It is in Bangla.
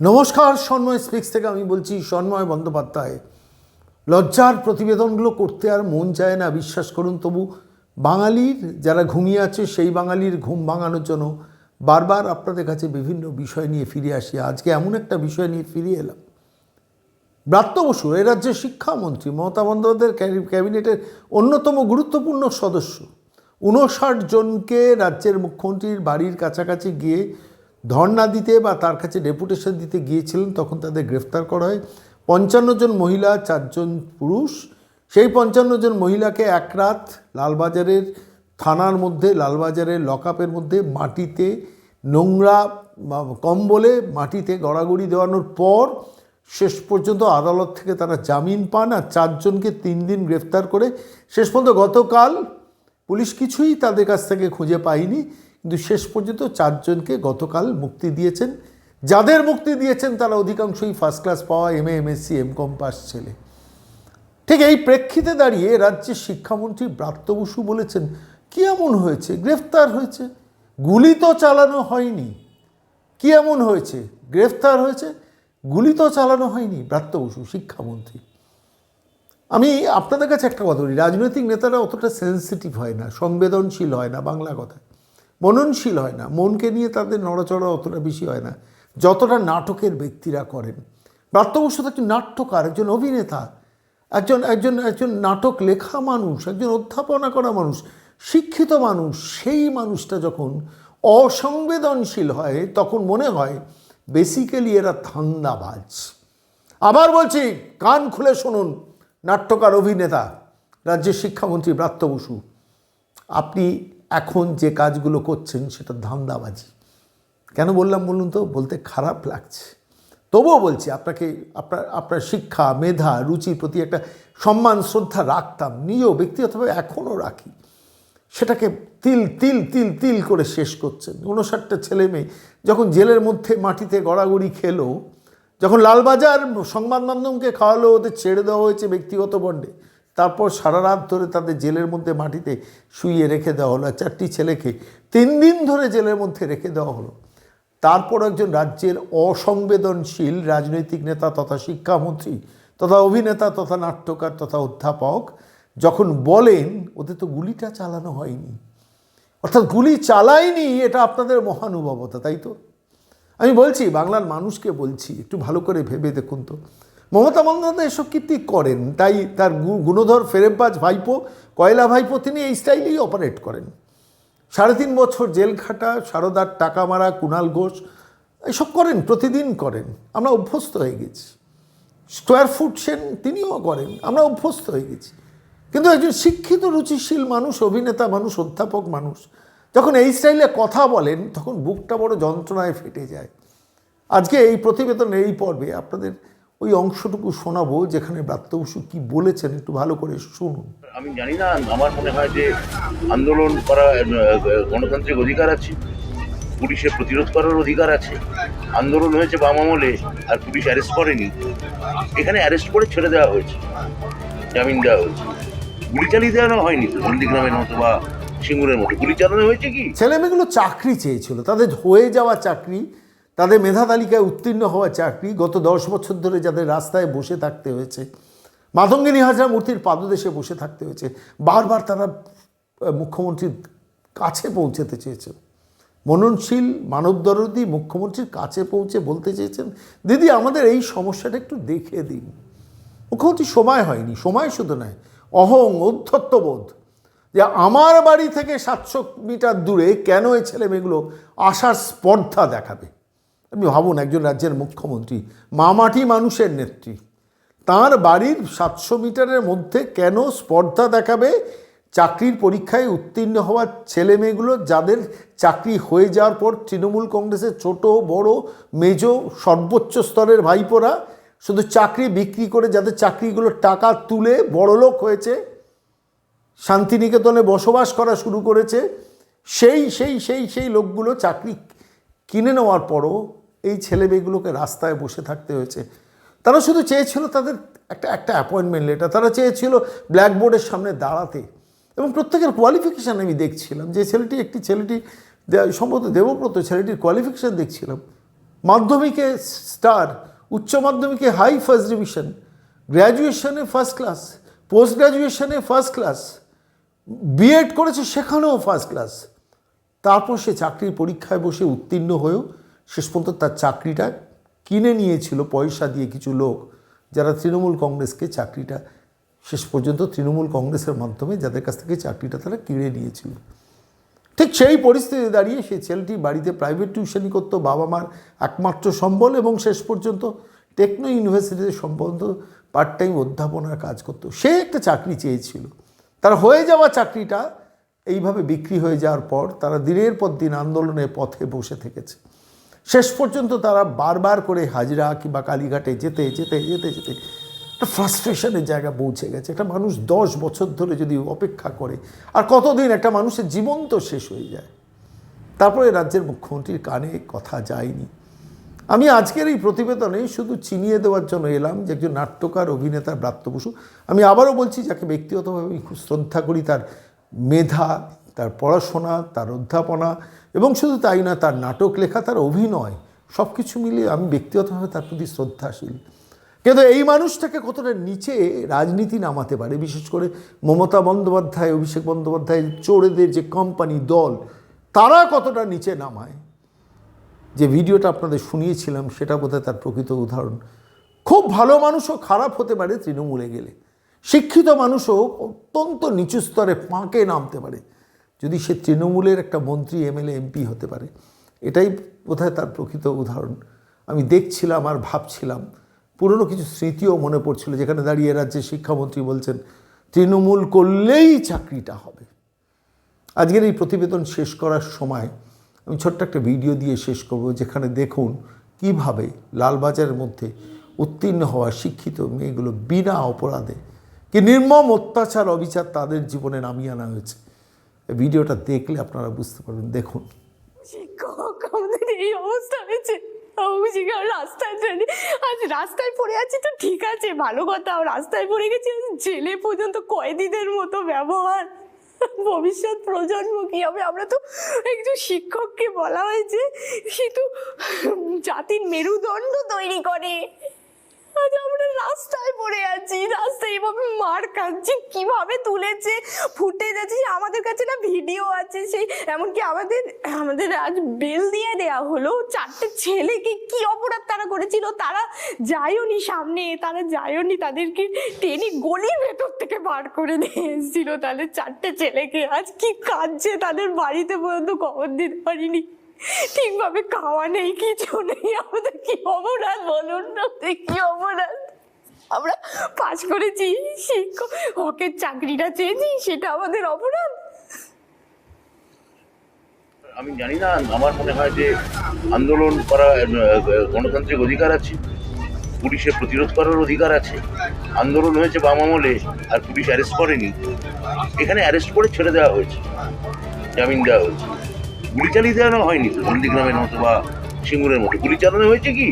নমস্কার, সন্ময় স্পিক্স থেকে আমি বলছি সন্ময় বন্দ্যোপাধ্যায়। লজ্জার প্রতিবেদনগুলো করতে আর মন চায় না, বিশ্বাস করুন তবু বাঙালির যারা ঘুমিয়ে আছে, সেই বাঙালির ঘুম ভাঙানোর জন্য বারবার আপনাদের কাছে বিভিন্ন বিষয় নিয়ে ফিরে আসি। আজকে এমন একটা বিষয় নিয়ে ফিরে এলাম। ব্রাত্য বসু, এ রাজ্যের শিক্ষামন্ত্রী মমতা বন্দ্যোপাধ্যায়ের ক্যাবিনেটের অন্যতম গুরুত্বপূর্ণ সদস্য। উনষাট জনকে রাজ্যের মুখ্যমন্ত্রীর বাড়ির কাছাকাছি গিয়ে ধর্ণা দিতে বা তার কাছে ডেপুটেশন দিতে গিয়েছিলেন, তখন তাদের গ্রেফতার করা হয়। পঞ্চান্ন জন মহিলা চারজন পুরুষ। সেই পঞ্চান্ন জন মহিলাকে এক রাত লালবাজারের থানার মধ্যে, লালবাজারের লকআপের মধ্যে মাটিতে নোংরা কম্বলে মাটিতে গড়াগড়ি দেওয়ানোর পর শেষ পর্যন্ত আদালত থেকে তারা জামিন পান আর চারজনকে তিন দিন গ্রেফতার করে। শেষ পর্যন্ত গতকাল পুলিশ কিছুই তাদের কাছ থেকে খুঁজে পায়নি। কিন্তু শেষ পর্যন্ত চারজনকে গতকাল মুক্তি দিয়েছেন। যাদের মুক্তি দিয়েছেন তারা অধিকাংশই ফার্স্ট ক্লাস পাওয়া M A MSc M com pass ছেলে। ঠিক এই প্রেক্ষিতে দাঁড়িয়ে রাজ্যের শিক্ষামন্ত্রী ব্রাত্য বসু বলেছেন, কি এমন হয়েছে? গ্রেফতার হয়েছে? গুলি তো চালানো হয়নি। কি এমন হয়েছে? গ্রেফতার হয়েছে? গুলি তো চালানো হয়নি। ব্রাত্য বসু, শিক্ষামন্ত্রী। আমি আপনাদের কাছে একটা কথা বলি, রাজনৈতিক নেতারা অতটা সেন্সিটিভ হয় না, সংবেদনশীল হয় না বাংলা কথায়। মননশীল হয় না। মনকে নিয়ে তাদের নড়াচড়া অতটা বেশি হয় না। যতটা নাটকের ব্যক্তিরা করেন। ব্রাত্য বসু তো একজন নাট্যকার, একজন অভিনেতা, একজন একজন একজন নাটক লেখা মানুষ, একজন অধ্যাপনা করা মানুষ, শিক্ষিত মানুষ, সেই মানুষটা যখন অসংবেদনশীল হয়, তখন মনে হয় বেসিক্যালি এরা ধান্দাবাজ। আবার বলছি, কান খুলে শুনুন, নাট্যকার, অভিনেতা, রাজ্যের শিক্ষামন্ত্রী ব্রাত্য বসু। আপনি এখন যে কাজগুলো করছেন সেটা ধান্দাবাজি। কেন বললাম বলুন তো? বলতে খারাপ লাগছে। তবুও বলছি আপনাকে, আপনার আপনার শিক্ষা, মেধা, রুচির প্রতি একটা সম্মান, শ্রদ্ধা রাখতাম। নিজেও ব্যক্তিগতভাবে এখনও রাখি। সেটাকে তিল তিল তিল তিল করে শেষ করছেন। উনষাটটা ছেলে মেয়ে যখন জেলের মধ্যে মাটিতে গড়াগড়ি খেলো, যখন লালবাজার সংবাদ মাধ্যমকে খাওয়ালো, ওদের ছেড়ে দেওয়া হয়েছে ব্যক্তিগত বন্ডে তারপর সারা রাত ধরে তাদের জেলের মধ্যে মাটিতে শুইয়ে রেখে দেওয়া হলো চারটি ছেলেকে তিন দিন ধরে জেলের মধ্যে রেখে দেওয়া হলো। তারপর একজন রাজ্যের অসংবেদনশীল রাজনৈতিক নেতা তথা শিক্ষামন্ত্রী তথা অভিনেতা তথা নাট্যকার তথা অধ্যাপক যখন বলেন, ওদের তো গুলিটা চালানো হয়নি। অর্থাৎ গুলি চালায়নি, এটা আপনাদের মহানুভবতা, তাই তো? আমি বলছি, বাংলার মানুষকে বলছি, একটু ভালো করে ভেবে দেখুন তো। মমতা বন্দ্যোপাধ্যায় এসব কীর্তি করেন? তাই তার গুণধর ফেরেববাজ ভাইপো, কয়লা ভাইপো, তিনি এই স্টাইলেই অপারেট করেন। সাড়ে তিন বছর জেল খাটা, সারদার টাকা মারা, কুণাল ঘোষ, এসব করেন, প্রতিদিন করেন। আমরা অভ্যস্ত হয়ে গেছি। স্কোয়ার ফুট সেন তিনিও করেন, আমরা অভ্যস্ত হয়ে গেছি। কিন্তু একজন শিক্ষিত, রুচিশীল মানুষ, অভিনেতা মানুষ, অধ্যাপক মানুষ, যখন এই স্টাইলে কথা বলেন, তখন বুকটা বড় যন্ত্রণায় ফেটে যায়। আজকে এই প্রতিবেদনের এই পর্বে আপনাদের ওই অংশটুকু শোনাবো যেখানে ব্রাত্য বসু কী বলেছেন একটু ভালো করে শুনুন। আমি জানি না আমার মনে হয় যে আন্দোলন করা গণতান্ত্রিক অধিকার আছে পুলিশের প্রতিরোধ করার অধিকার আছে আন্দোলন হয়েছে বাম আমলে আর পুলিশ অ্যারেস্ট করেনি। এখানে অ্যারেস্ট করে ছেড়ে দেওয়া হয়েছে জামিন দেওয়া হয়েছে। গুলি চালিয়ে দেওয়ানো হয়নি নন্দীগ্রামের মতো বা সিঙ্গুরের মতো। গুলি চালানো হয়েছে কি? ছেলেমেয়েগুলো চাকরি চেয়েছিল তাদের হয়ে যাওয়া চাকরি তাদের মেধা তালিকায় উত্তীর্ণ হওয়া চাকরি গত দশ বছর ধরে যাদের রাস্তায় বসে থাকতে হয়েছে, মাধঙ্গিনী হাজরা মূর্তির পাদদেশে বসে থাকতে হয়েছে, বারবার তারা মুখ্যমন্ত্রীর কাছে পৌঁছতে চেয়েছে মননশীল, মানবদরদি মুখ্যমন্ত্রীর কাছে পৌঁছে বলতে চেয়েছেন, দিদি, আমাদের এই সমস্যাটা একটু দেখে দিন। মুখ্যমন্ত্রী সময় হয়নি, সময় শুধু নয়, অহং অধ্যত্ববোধ যে আমার বাড়ি থেকে সাতশো মিটার দূরে কেন এই ছেলে মেয়েগুলো আসার স্পর্ধা দেখাবে? আপনি ভাবুন একজন রাজ্যের মুখ্যমন্ত্রী, মামাটি মানুষের নেত্রী, তার বাড়ির সাতশো মিটারের মধ্যে কেন স্পর্ধা দেখাবে? চাকরির পরীক্ষায় উত্তীর্ণ হওয়া ছেলে মেয়েগুলো যাদের চাকরি হয়ে যাওয়ার পর তৃণমূল কংগ্রেসের ছোট, বড়, মেজ, সর্বোচ্চ স্তরের ভাইপোরা শুধু চাকরি বিক্রি করে যাদের চাকরিগুলোর টাকা তুলে বড়লোক হয়েছে, শান্তিনিকেতনে বসবাস করা শুরু করেছে, সেই সেই সেই সেই লোকগুলো চাকরি কিনে নেওয়ার পরও এই ছেলেমেয়েগুলোকে রাস্তায় বসে থাকতে হয়েছে। তারা শুধু চেয়েছিল তাদের একটা একটা অ্যাপয়েন্টমেন্ট লেটার তারা চেয়েছিল ব্ল্যাকবোর্ডের সামনে দাঁড়াতে। এবং প্রত্যেকের কোয়ালিফিকেশান আমি দেখছিলাম যে ছেলেটি একটি ছেলেটি সম্ভবত দেবব্রত ছেলেটির কোয়ালিফিকেশান দেখছিলাম। মাধ্যমিকে স্টার উচ্চ মাধ্যমিকে হাই ফার্স্ট ডিভিশন গ্র্যাজুয়েশনে ফার্স্ট ক্লাস পোস্ট গ্র্যাজুয়েশনে ফার্স্ট ক্লাস বিএড করেছে সেখানেও ফার্স্ট ক্লাস তারপর সে চাকরির পরীক্ষায় বসে উত্তীর্ণ হয়েও শেষ পর্যন্ত তার চাকরিটা কিনে নিয়েছিল, পয়সা দিয়ে কিছু লোক যারা তৃণমূল কংগ্রেসকে চাকরিটা শেষ পর্যন্ত তৃণমূল কংগ্রেসের মাধ্যমে যাদের কাছ থেকে চাকরিটা তারা কিনে নিয়েছিল। ঠিক সেই পরিস্থিতি দাঁড়িয়ে সেই ছেলেটি বাড়িতে প্রাইভেট টিউশনই করতো বাবা মার একমাত্র সম্বল এবং শেষ পর্যন্ত টেকনো ইউনিভার্সিটিতে সম্বন্ধ পার্ট টাইম অধ্যাপনার কাজ করতো। সে একটা চাকরি চেয়েছিল। তার হয়ে যাওয়া চাকরিটা এইভাবে বিক্রি হয়ে যাওয়ার পর তারা দিনের পর দিন আন্দোলনের পথে বসে থেকেছে। শেষ পর্যন্ত তারা বারবার করে হাজরা কিংবা কালীঘাটে যেতে যেতে যেতে যেতে একটা ফ্রাস্ট্রেশনের জায়গা পৌঁছে গেছে। একটা মানুষ দশ বছর ধরে যদি অপেক্ষা করে, আর কতদিন একটা মানুষের জীবন তো শেষ হয়ে যায়। তারপরে রাজ্যের মুখ্যমন্ত্রীর কানে কথা যায়নি। আমি আজকের এই প্রতিবেদনে শুধু চিনিয়ে দেওয়ার জন্য এলাম যে একজন নাট্যকার, অভিনেতা ব্রাত্য বসু। আমি আবারও বলছি, যাকে ব্যক্তিগতভাবে আমি খুব শ্রদ্ধা করি, তার মেধা তার পড়াশোনা, তার অধ্যাপনা এবং শুধু তাই না, তার নাটক লেখা, তার অভিনয় সব কিছু মিলিয়ে আমি ব্যক্তিগতভাবে তার প্রতি শ্রদ্ধাশীল। কিন্তু এই মানুষটাকে কতটা নিচে রাজনীতি নামাতে পারে, বিশেষ করে মমতা বন্দ্যোপাধ্যায়, অভিষেক বন্দ্যোপাধ্যায়, চোরেদের যে কোম্পানি দল, তারা কতটা নিচে নামায়? যে ভিডিওটা আপনাদের শুনিয়েছিলাম, সেটা বোধহয় তার প্রকৃত উদাহরণ। খুব ভালো মানুষও খারাপ হতে পারে তৃণমূলে গেলে। শিক্ষিত মানুষও অত্যন্ত নিচু স্তরে ফাঁকে নামতে পারে। যদি সে তৃণমূলের একটা মন্ত্রী, এমএলএ, এমপি হতে পারে, এটাই বোধহয় তার প্রকৃত উদাহরণ। আমি দেখছিলাম আর ভাবছিলাম, পুরনো কিছু স্মৃতিও মনে পড়ছিল, যেখানে দাঁড়িয়ে রাজ্যের শিক্ষামন্ত্রী বলছেন, তৃণমূল করলেই চাকরিটা হবে। আজকের এই প্রতিবেদন শেষ করার সময় আমি ছোট্ট একটা ভিডিও দিয়ে শেষ করব, যেখানে দেখুন কীভাবে লালবাজারের মধ্যে উত্তীর্ণ হওয়া শিক্ষিত মেয়েগুলো বিনা অপরাধে, কি নির্মম অত্যাচার, অবিচার তাদের জীবনে নামিয়ে আনা হয়েছে। ভিডিওটা দেখলে আপনারা বুঝতে পারবেন। দেখুন। শিক্ষক আমাদের এই অবস্থা হয়েছে? আর রাস্তায় ট্রেনে। আজ রাস্তায় পড়ে আছি তো ঠিক আছে, ভালো কথা। রাস্তায় পড়ে গেছি জেলে পর্যন্ত কয়েদিদের মতো ব্যবহার। ভবিষ্যৎ প্রজন্ম কি হবে? আমরা তো একজন শিক্ষককে বলা হয়েছে সে তো জাতির মেরুদণ্ড তৈরি করে। আজ আমরা রাস্তায় পড়ে আছি, রাস্তায় এভাবে মার খাচ্ছি, কীভাবে তুলেছে ফুটে যাচ্ছে আমাদের কাছে না ভিডিও আছে, সেই এমনকি আমাদের আমাদের আজ বেল দিয়ে দেয়া হলো, চারটে ছেলেকে কি অপরাধ তারা করেছিল, তারা যায়ওনি সামনে, তারা যায়ওনি তাদেরকে টেনে গলির ভেতর থেকে বার করে নিয়ে এসেছিল তাদের চারটে ছেলেকে আজ কি কাঁদছে তাদের বাড়িতে পর্যন্ত খবর দিতে পারিনি। ঠিকভাবে খাওয়া নেই, কিছু নেই। আমাদের কি অপরাধ? বলুন না কি অপরাধ? আমরা পাস করেছি শিক্ষক হকের চাকরিটা চেয়েছি, সেটা আমাদের অপরাধ? আমি জানি না, আমার মনে হয় যে আন্দোলন করা গণতান্ত্রিক অধিকার আছে পুলিশের প্রতিরোধ করার অধিকার আছে, আন্দোলন হয়েছে বাম আমলে, আর পুলিশ অ্যারেস্ট করেনি। এখানে অ্যারেস্ট করে ছেড়ে দেওয়া হয়েছে, জামিন দেওয়া হয়েছে। গুলি চালিয়ে দেওয়ানো হয়নি তো নন্দীগ্রামের মতো বা সিঙ্গুরের মতো। গুলি চালানো হয়েছে কি?